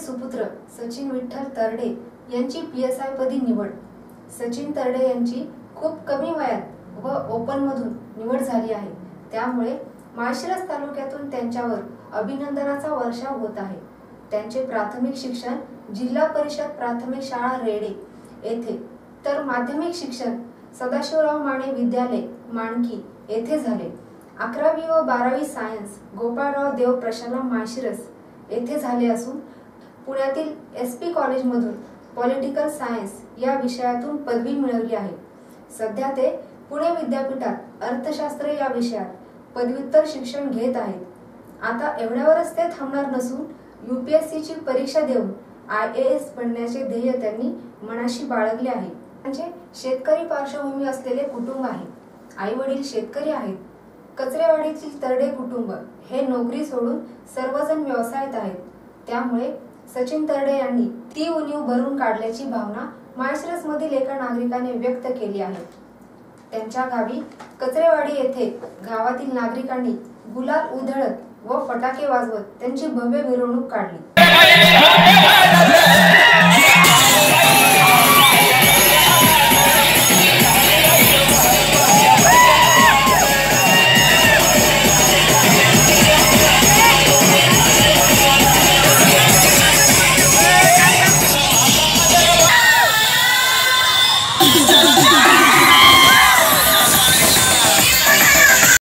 सुपुत्र सचिन विठ्ठल तरडे यांची P S I पदी निवड. सचिन तरडे यांची खूप कमी वयात व ओपन मधून निवड झाली आहे. त्यामुळे माळशिरस तालुक्यातून त्यांच्यावर अभिनंदनाचा वर्षाव होत आहे. त्यांचे प्राथमिक शिक्षण जिल्हा परिषद प्राथमिक शाळा रेडे येथे तर माध्यमिक शिक्षण सदाशिवराव माने विद्यालय माणकी येथे झाले. अकरावी व बारावी सायन्स गोपाळराव देव प्रशाला माळशिरस येथे झाले असून पुण्यातील एस पी कॉलेजमधून पॉलिटिकल सायन्स या विषयातून पदवी मिळवली आहे. सध्या ते पुणे विद्यापीठात अर्थशास्त्र या विषयात पदव्युत्तर शिक्षण घेत आहेत. आता एवढ्यावरच ते थांबणार नसून यू पी एस सीची परीक्षा देऊन आय ए एस बनण्याचे ध्येय त्यांनी मनाशी बाळगले आहे. म्हणजे शेतकरी पार्श्वभूमी असलेले कुटुंब आहे. आई वडील शेतकरी आहेत. कचरेवाडीतील तरडे कुटुंब हे नोकरी सोडून सर्वजण व्यवसायात आहेत. त्यामुळे सचिन तरडे यांनी ती उणीव भरून काढल्याची भावना माळशिरस मधील एका नागरिकाने व्यक्त केली आहे. त्यांच्या गावी कचरेवाडी येथे गावातील नागरिकांनी गुलाल उधळत व फटाके वाजवत त्यांची भव्य मिरवणूक काढली. Yeah.